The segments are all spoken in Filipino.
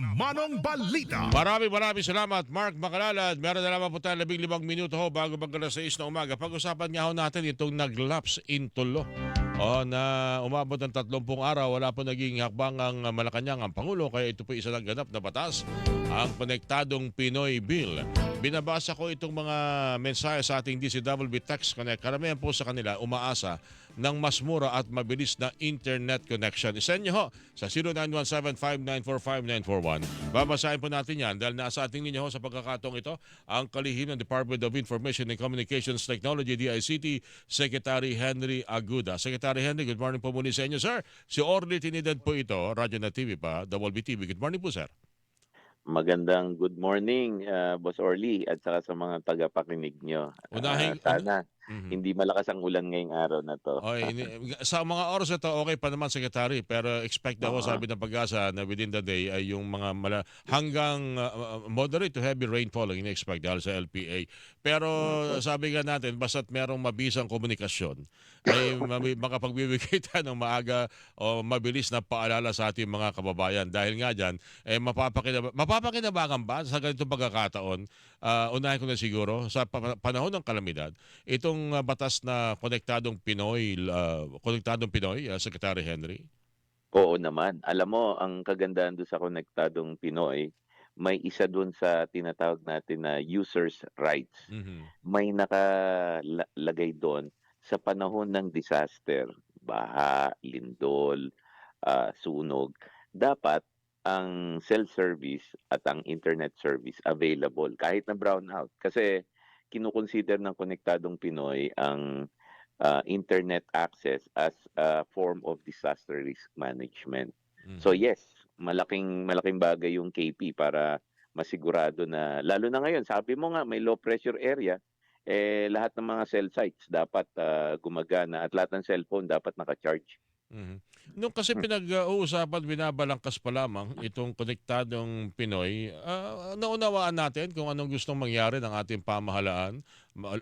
manong balita. Maraming maraming salamat, Mark Makalala. Meron na lamang po tayo labing limang minuto ho bago mag alas 6 na umaga. Pag-usapan nga ho natin itong nag-lapse in tulo. O, na umabot ng 30 araw, wala po naging hakbang ang Malacanang ang Pangulo. Kaya ito po isa ng ganap na batas, ang Konektadong Pinoy Bill. Binabasa ko itong mga mensahe sa ating DCWB Text Connect. Karamihan po sa kanila umaasa ng mas mura at mabilis na internet connection. Isend nyo ho sa 0917-594-5941. Babasahin po natin yan dahil nasa ating ninyo ho sa pagkakataong ito ang kalihim ng Department of Information and Communications Technology, DICT, Secretary Henry Aguda. Secretary Henry, good morning po muli sa inyo, sir. Si Orly Tinidad po ito, Radyo na TV pa, Double BTV. Good morning po, sir. Magandang good morning, uh, Boss Orly, at saka sa mga tagapakinig nyo. Ah, Unahing- sana Mhm. hindi malakas ang ulan ngayong araw na to. Okay, ini- sa mga oras ito, okay pa naman, Secretary. Pero expect daw, Oo. sabi ng pag-asa, na within the day ay yung mga mala, hanggang uh, uh, moderate to heavy rainfall ang ini-expect dahil sa LPA. Pero sabi nga natin, basta't merong mabisang komunikasyon, ay makapagbibigay tayo ng maaga o mabilis na paalala sa ating mga kababayan. Dahil nga dyan, eh, mapapakinabangan, mapapakinabangan ba sa ganitong pagkakataon? Ah, unahin ko na siguro, sa pa- panahon ng kalamidad, itong uh, batas na konektadong Pinoy, uh, konektadong Pinoy, uh, Secretary Henry? Oo naman. Alam mo, ang kagandahan doon sa Konektadong Pinoy, may isa doon sa tinatawag natin na users' rights. Mhm. May nakalagay doon sa panahon ng disaster, baha, lindol, ah, sunog, dapat ang cell service at ang internet service available kahit na brownout. Kasi kinukonsider ng Konektadong Pinoy ang ah, internet access as a form of disaster risk management. Mhm. So yes, malaking malaking bagay yung KP para masigurado na lalo na ngayon, sabi mo nga may low pressure area, eh lahat ng mga cell sites dapat ah, gumagana at lahat ng cellphone dapat naka-charge. Mhm. Nung kasi pinag-uusapan, binabalangkas pa lamang itong konektadong Pinoy, ah, naunawaan natin kung anong gustong mangyari ng ating pamahalaan.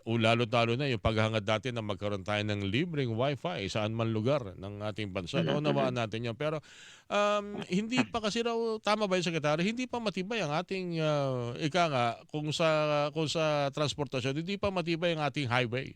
Lalo-talo na yung paghangad natin na magkaroon tayo ng libreng wifi saan man lugar ng ating bansa. Naunawaan natin yun. Pero um, hindi pa kasi raw, tama ba yung sekretary, hindi pa matibay ang ating, ah, ika nga, kung sa, kung sa transportasyon, hindi pa matibay ang ating highway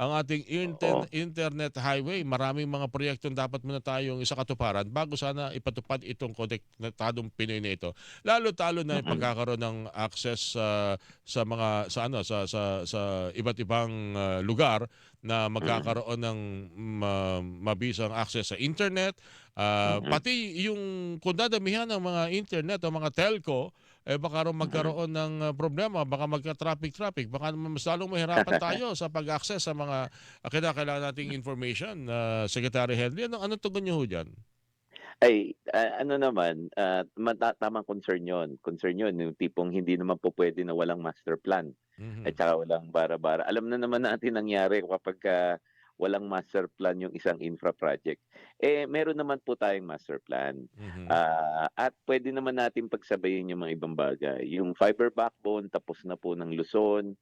ang ating inter- Oo. internet highway. Maraming mga proyektong dapat muna tayong isa katuparan bago sana ipatupad itong konektadong Pinoy na ito. Lalo talo na yung pagkakaroon ng access sa sa mga sa ano sa sa sa iba't ibang uh, lugar na magkakaroon ng ma- mabisang access sa internet Ah, pati yung kung dadamihan ng mga internet o mga telco eh baka raw magkaroon ng uh, problema, baka magka-traffic-traffic, baka mas lalong mahirapan tayo sa pag-access sa mga uh, kinakailangan nating information. Uh, Secretary Henry, ano, anong tugon niyo ho dyan? Ay, ah, ano naman, ah, mata- tamang concern yon Concern yon yung tipong hindi naman po pwede na walang master plan Mhm. at saka walang bara-bara. Alam na naman natin nangyari kapag ah, walang master plan yung isang infra project. Eh, meron naman po tayong master plan. Mhm. Ah, at pwede naman natin pagsabayin yung mga ibang bagay. Yung fiber backbone, tapos na po ng Luzon,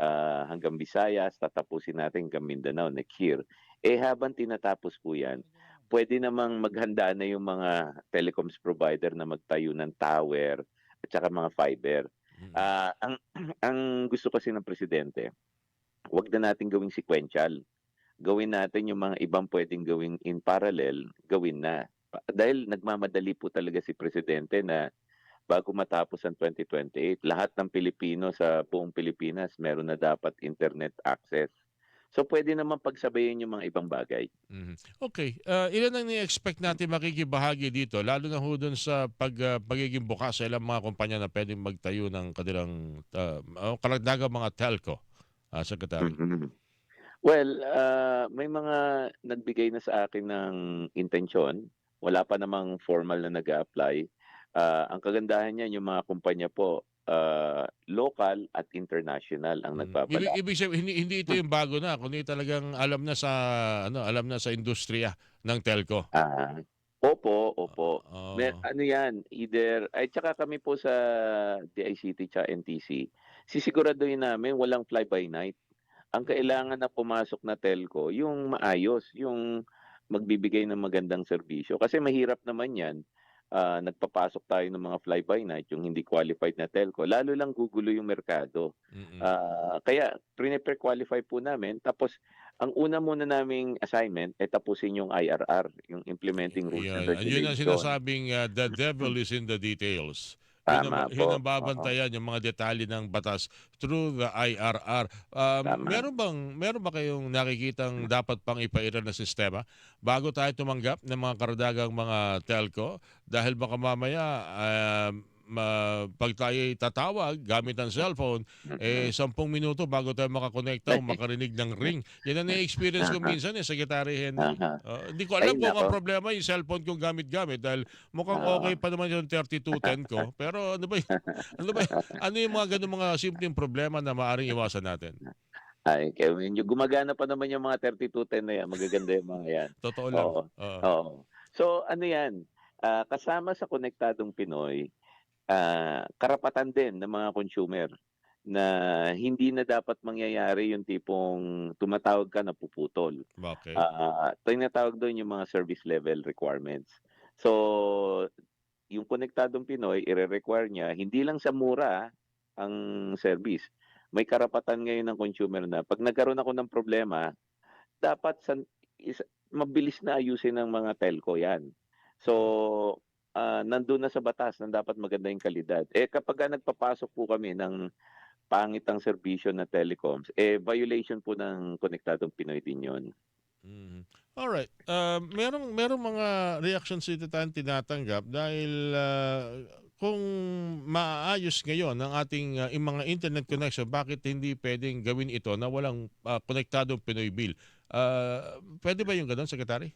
ah, hanggang Visayas, tatapusin natin hanggang Mindanao next year. Eh habang tinatapos po yan, pwede namang maghanda na yung mga telecoms provider na magtayo ng tower at saka mga fiber. Ah, ang ang gusto kasi ng presidente, wag na natin gawing sequential. Gawin natin yung mga ibang pwedeng gawin in parallel, gawin na. Dahil nagmamadali po talaga si presidente na bago matapos ang 2028, lahat ng Pilipino sa buong Pilipinas meron na dapat internet access. So pwede naman pagsabayin yung mga ibang bagay. Mhm. Okay, uh, ilan ang ni-expect natin makikibahagi dito, lalo na ho dun sa pag, uh, pagiging bukas sa ilang mga kumpanya na pwedeng magtayo ng kanilang uh, kalagdagang mga telco, uh, Secretary. Mhm. Well, ah, may mga nagbigay na sa akin ng intensyon. Wala pa namang formal na nag apply Ah, ang kagandahan niyan, yung mga kumpanya po, ah, local at international ang Mm. nagpapala. Ibig, ibig sabihin, hindi, hindi ito yung bago na, kundi talagang alam na sa ano, alam na sa industriya ng telco. Ah, opo, opo. Oo. Mer- ano yan, either, ay tsaka kami po sa DICT tsaka NTC, sisiguraduhin namin walang fly-by-night. Ang kailangan na pumasok na telco, yung maayos, yung magbibigay ng magandang serbisyo. Kasi mahirap naman yan, ah, nagpapasok tayo ng mga fly-by-night, yung hindi qualified na telco, lalo lang gugulo yung merkado. Mm-mm. Ah, kaya pre-qualify po namin. Tapos ang una muna naming assignment ay tapusin yung IRR, yung implementing rules and Yan. Yun ang regulations. sinasabing uh, the devil is in the details. Yun Tama yun po. ang babantayan yung mga detalye ng batas through the IRR. Um, Tama. meron bang meron ba kayong nakikitang dapat pang ipairal na sistema bago tayo tumanggap ng mga karadagang mga telco dahil baka mamaya um, ma- pag tayo tatawag gamit ang cellphone eh 10 minuto bago tayo makakonekta o makarinig ng ring. Yan ang na-experience ko minsan eh, Secretary Henry. Uh, hindi ko alam Ay, kung ang problema yung cellphone kong gamit-gamit dahil mukhang Ah. okay pa naman yung 3210 ko. Pero ano ba y- ano ba ano yung mga ganung mga simpleng problema na maaring iwasan natin? Ay, kaya yung gumagana pa naman yung mga 3210 na yan. Magaganda yung mga yan. Totoo lang. Oo. Oo. Oo. So ano yan, ah, kasama sa Konektadong Pinoy, ah, karapatan din ng mga consumer na hindi na dapat mangyayari yung tipong tumatawag ka na puputol. Okay. Ah, tinatawag doon yung mga service level requirements. So, yung Konektadong Pinoy, ire-require niya, hindi lang sa mura ang service. May karapatan ngayon ng consumer na pag nagkaroon ako ng problema, dapat sa, is, mabilis na ayusin ng mga telco yan. So, ah, nandun na sa batas na dapat maganda yung kalidad. Eh kapag ka nagpapasok po kami ng pangit ang serbisyo na telecoms, eh violation po ng Konektadong Pinoy din yun. Mhm. All right. Uh, merong merong mga reactions dito tayong tinatanggap dahil uh, kung maayos ngayon ang ating uh, yung mga internet connection, bakit hindi pwedeng gawin ito na walang uh, konektadong Pinoy bill? Uh, pwede ba yung ganun, Secretary?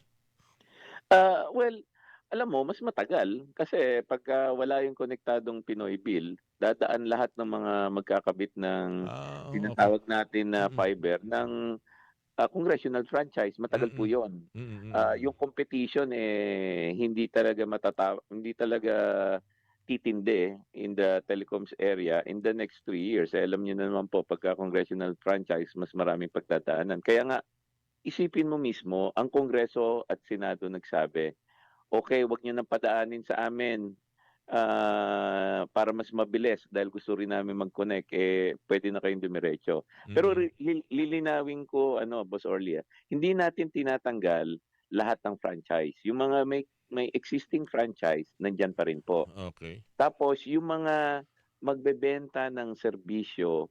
Ah, well, alam mo, mas matagal kasi pagka wala yung konektadong Pinoy bill, dadaan lahat ng mga magkakabit ng Ah, okay. tinatawag natin na Mm-mm. fiber ng ah, congressional franchise. Matagal po Mm-mm. 'yon. Mm, mm, Ah, mm. yung competition eh hindi talaga matata hindi talaga titindi in the telecoms area in the next three years. Eh, alam niyo na naman po pagka congressional franchise mas maraming pagdadaanan. Kaya nga isipin mo mismo ang Kongreso at Senado nagsabi, okay, wag niyo nang padaanin sa amin ah, para mas mabilis dahil gusto rin namin mag-connect eh pwede na kayong dumiretso. Pero Mm. li- lilinawin ko ano Boss Orlia, hindi natin tinatanggal lahat ng franchise. Yung mga may may existing franchise nandiyan pa rin po. Okay. Tapos yung mga magbebenta ng serbisyo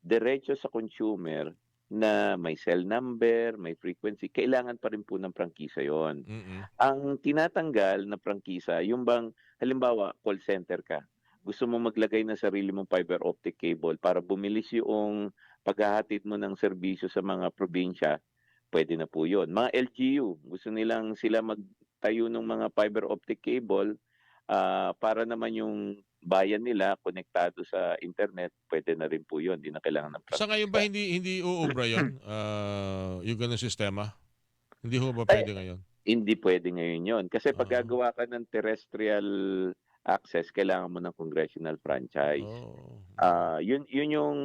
diretso sa consumer na may cell number, may frequency, kailangan pa rin po ng prangkisa 'yon. Mm-mm. Ang tinatanggal na prangkisa, yung bang halimbawa call center ka, gusto mo maglagay ng sarili mong fiber optic cable para bumilis yung paghahatid mo ng serbisyo sa mga probinsya, pwede na po yun. Mga LGU, gusto nilang sila magtayo ng mga fiber optic cable ah, para naman yung bayan nila konektado sa internet, pwede na rin po yun. Hindi na kailangan ng Sa ngayon ba hindi hindi uubra 'yon? Uh, yung ganung sistema? Hindi ho ba Ay, pwede ngayon? Hindi pwede ngayon yon Kasi pag Ah. gagawa ka ng terrestrial access, kailangan mo ng congressional franchise. Oh. Ah, yun yun yung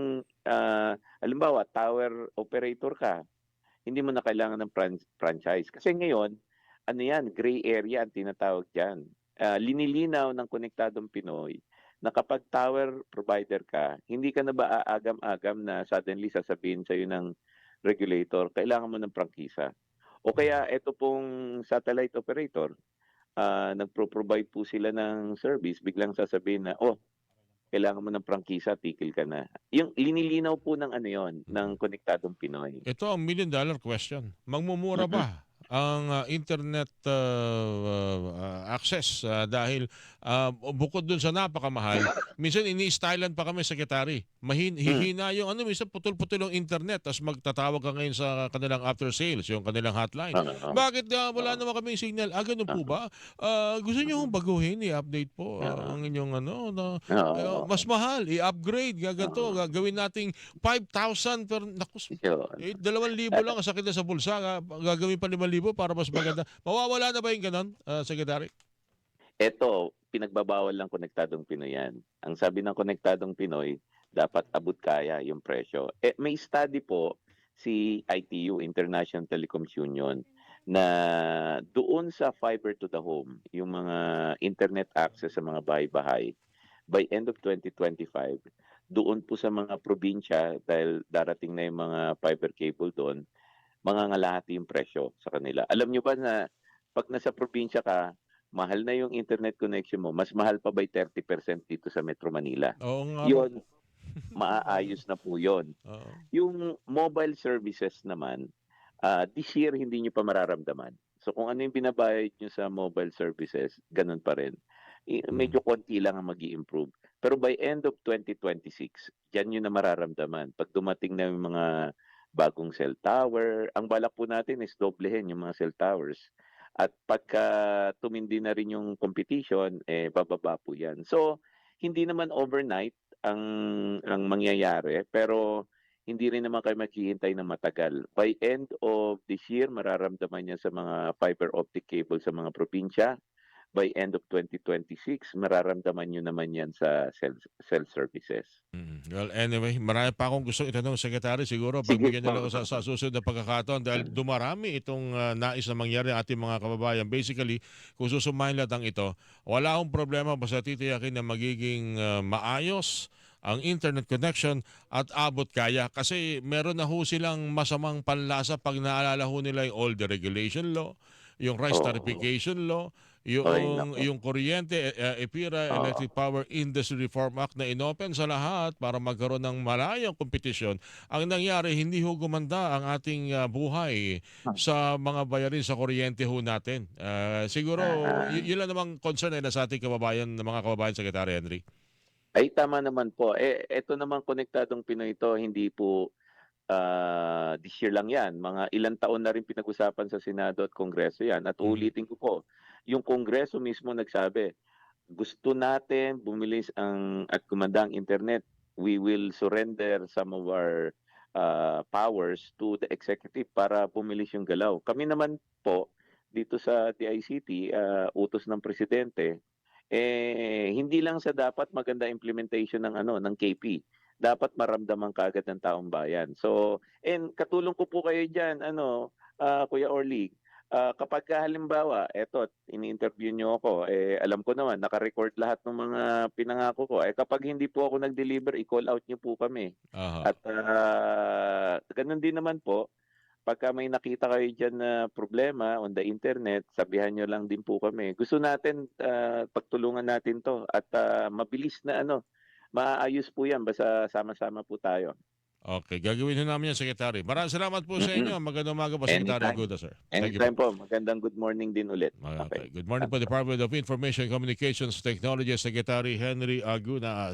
ah, halimbawa tower operator ka, hindi mo na kailangan ng fran- franchise kasi ngayon ano yan, gray area ang tinatawag diyan. linilinaw ng konektadong Pinoy na kapag tower provider ka, hindi ka na ba aagam-agam na suddenly sasabihin sa ng regulator, kailangan mo ng prangkisa. O kaya ito pong satellite operator, ah, nagpro-provide po sila ng service, biglang sasabihin na, oh, kailangan mo ng prangkisa, tikil ka na. Yung linilinaw po ng ano yon ng konektadong Pinoy. Ito ang million dollar question. Magmumura ba ang uh, internet uh, uh, access uh, dahil uh, bukod dun sa napakamahal, minsan ini-stylean pa kami secretary. Mahin hihina yung ano minsan putol-putol ang internet tapos magtatawag ka ngayon sa kanilang after sales, yung kanilang hotline. Bakit uh, wala naman kaming signal? Ah, ganun po ba? Ah, gusto niyo hong baguhin, i-update po ah, ang inyong ano, na, eh, mas mahal, i-upgrade, gaganto, gagawin nating 5,000 per, nakus, eh, dalawang libo lang, ang sakit na sa bulsa. ga- Gagawin pa limang libo para mas maganda. Mawawala na ba yung ganon, ah, Secretary? Ito, pinagbabawal lang konektadong Pinoy yan. Ang sabi ng konektadong Pinoy, dapat abot kaya yung presyo. Eh, may study po si ITU, International Telecoms Union, na doon sa fiber to the home, yung mga internet access sa mga bahay-bahay, by end of 2025, doon po sa mga probinsya, dahil darating na yung mga fiber cable doon, mangangalahati yung presyo sa kanila. Alam nyo ba na pag nasa probinsya ka, mahal na yung internet connection mo, mas mahal pa by 30% dito sa Metro Manila. Oo nga. Yun, maaayos na po yun. Oo. Yung mobile services naman, ah, this year hindi nyo pa mararamdaman. So kung ano yung binabayad nyo sa mobile services, ganun pa rin. I- Mm. Medyo konti lang ang mag improve Pero by end of 2026, dyan nyo na mararamdaman. Pag dumating na yung mga bagong cell tower, ang balak po natin is doblehin yung mga cell towers. At pagka tumindi na rin yung competition, eh, bababa po yan. So, hindi naman overnight ang, ang mangyayari, pero hindi rin naman kayo maghihintay na matagal. By end of this year, mararamdaman yan sa mga fiber optic cable sa mga probinsya. By end of 2026, mararamdaman nyo naman yan sa cell, cell services. Mm. Well, anyway, marami pa akong gusto itanong, Secretary. Siguro, pagbigyan nila po. ako sa, sa susunod na pagkakataon dahil dumarami itong ah, nais na mangyari ang ating mga kababayan. Basically, kung susumahin lahat ang ito, wala akong problema basta titiyakin na magiging ah, maayos ang internet connection at abot kaya kasi meron na ho silang masamang panlasa pag naalala ho nila yung old deregulation law, yung rice Oo. tarification law, yung Ay, yung kuryente, eh, EPIRA, Oo. Electric Power Industry Reform Act na inopen sa lahat para magkaroon ng malayang kompetisyon. Ang nangyari, hindi ho gumanda ang ating ah, buhay sa mga bayarin sa kuryente ho natin. Ah, siguro, Ah. y- yun lang namang concern nila sa ating kababayan, mga kababayan, Secretary Henry. Ay, tama naman po. Eh, ito naman konektadong Pinoy ito, hindi po ah, this year lang yan. Mga ilang taon na rin pinag-usapan sa Senado at Kongreso yan. At Mhm. ulitin ko po, yung Kongreso mismo nagsabi, gusto natin bumilis ang at kumanda ang internet. We will surrender some of our ah, powers to the executive para bumilis yung galaw. Kami naman po, dito sa TICT, ah, utos ng presidente, eh hindi lang sa dapat maganda implementation ng ano ng KP dapat maramdaman kaagad ng taong bayan so and katulong ko po kayo diyan ano ah, Kuya Orly ah, kapag ka halimbawa eto ini-interview niyo ako eh alam ko naman naka-record lahat ng mga pinangako ko eh kapag hindi po ako nag-deliver i-call out niyo po kami Aha. at ah, ganun din naman po, pagka may nakita kayo dyan na problema on the internet, sabihan nyo lang din po kami. Gusto natin ah, pagtulungan natin to at ah, mabilis na ano, maayos po yan basta sama-sama po tayo. Okay, gagawin ho namin yan, Secretary. Maraming salamat po sa inyo. Magandang umaga po, Secretary. Aguda, sir. Thank. Anytime po, magandang good morning din ulit. Okay. Good morning po, Department of Information Communications Technology, Secretary Henry Aguna.